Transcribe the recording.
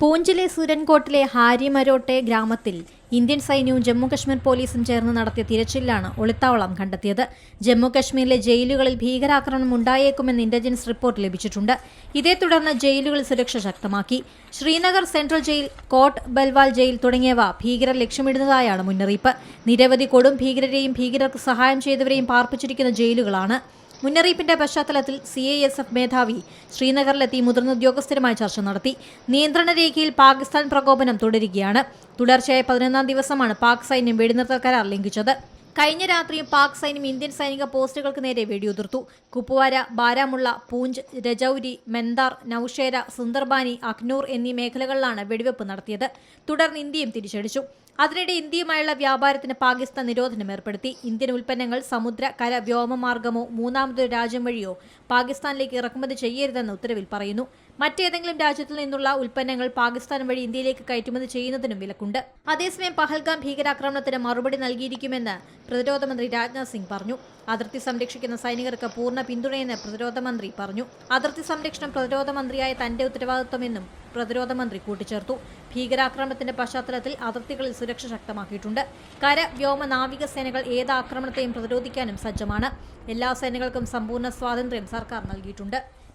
പൂഞ്ചിലെ സുരൻകോട്ടിലെ ഹാരിമരോട്ടെ ഗ്രാമത്തിൽ ഇന്ത്യൻ സൈന്യവും ജമ്മുകശ്മീർ പോലീസും ചേർന്ന് നടത്തിയ തിരച്ചിലാണ് ഒളിത്താവളം കണ്ടെത്തിയത്. ജമ്മുകശ്മീരിലെ ജയിലുകളിൽ ഭീകരാക്രമണം ഉണ്ടായേക്കുമെന്ന് ഇന്റലിജൻസ് റിപ്പോർട്ട് ലഭിച്ചിട്ടുണ്ട്. ഇതേ തുടർന്ന് ജയിലുകളിൽ സുരക്ഷ ശക്തമാക്കി. Srinagar central jail Kot Balwal jail തുടങ്ങിയവ ഭീകരർ ലക്ഷ്യമിടുന്നതായാണ് മുന്നറിയിപ്പ്. നിരവധി കൊടും ഭീകരരെയും ഭീകരർക്ക് സഹായം ചെയ്തവരെയും പാർപ്പിച്ചിരിക്കുന്ന ജയിലുകളാണ്. മുന്നറിയിപ്പിന്റെ പശ്ചാത്തലത്തിൽ സി ഐ എസ് എഫ് മേധാവി ശ്രീനഗറിലെത്തി മുതിർന്ന ഉദ്യോഗസ്ഥരുമായി ചർച്ച നടത്തി. നിയന്ത്രണ രേഖയിൽ പാകിസ്ഥാൻ പ്രകോപനം തുടരുകയാണ്. തുടർച്ചയായ പതിനൊന്നാം ദിവസമാണ് പാക് സൈന്യം വെടിനിർത്തൽ കരാർ ലംഘിച്ചത്. കഴിഞ്ഞ രാത്രിയും പാക് സൈന്യം ഇന്ത്യൻ സൈനിക പോസ്റ്റുകൾക്ക് നേരെ വെടിയുതിർത്തു. കുപ്വാര ബാരാമുള്ള പൂഞ്ച് രജൌരി മെന്താർ നൌഷേര സുന്ദർബാനി അഖ്നൂർ എന്നീ മേഖലകളിലാണ് വെടിവെപ്പ് നടത്തിയത്. തുടർന്ന് ഇന്ത്യയും തിരിച്ചടിച്ചു. അതിനിടെ ഇന്ത്യയുമായുള്ള വ്യാപാരത്തിന് പാകിസ്ഥാൻ നിരോധനം ഏർപ്പെടുത്തി. ഇന്ത്യൻ ഉൽപ്പന്നങ്ങൾ സമുദ്ര കര വ്യോമമാർഗമോ മൂന്നാമതൊരു രാജ്യം വഴിയോ പാകിസ്ഥാനിലേക്ക് ഇറക്കുമതി ചെയ്യരുതെന്ന് ഉത്തരവിൽ പറയുന്നു. മറ്റേതെങ്കിലും രാജ്യത്തിൽ നിന്നുള്ള ഉൽപ്പന്നങ്ങൾ പാകിസ്ഥാൻ വഴി ഇന്ത്യയിലേക്ക് കയറ്റുമതി ചെയ്യുന്നതിനും വിലക്കുണ്ട്. അതേസമയം പഹൽഗാം ഭീകരാക്രമണത്തിന് മറുപടി നൽകിയിരിക്കുമെന്ന് പ്രതിരോധ മന്ത്രി രാജ്നാഥ് സിംഗ് പറഞ്ഞു. അതിർത്തി സംരക്ഷിക്കുന്ന സൈനികർക്ക് പൂർണ പിന്തുണയെന്ന് പ്രതിരോധ മന്ത്രി പറഞ്ഞു. അതിർത്തി സംരക്ഷണം പ്രതിരോധ മന്ത്രിയായ തന്റെ ഉത്തരവാദിത്വമെന്നും പ്രതിരോധ മന്ത്രി കൂട്ടിച്ചേർത്തു. ഭീകരാക്രമണത്തിന്റെ പശ്ചാത്തലത്തിൽ അതിർത്തികളിൽ സുരക്ഷ ശക്തമാക്കിയിട്ടുണ്ട്. കര വ്യോമ നാവിക സേനകൾ ഏത് ആക്രമണത്തെയും പ്രതിരോധിക്കാനും സജ്ജമാണ്. എല്ലാ സേനകൾക്കും സമ്പൂർണ സ്വാതന്ത്ര്യം സർക്കാർ നൽകിയിട്ടുണ്ട്.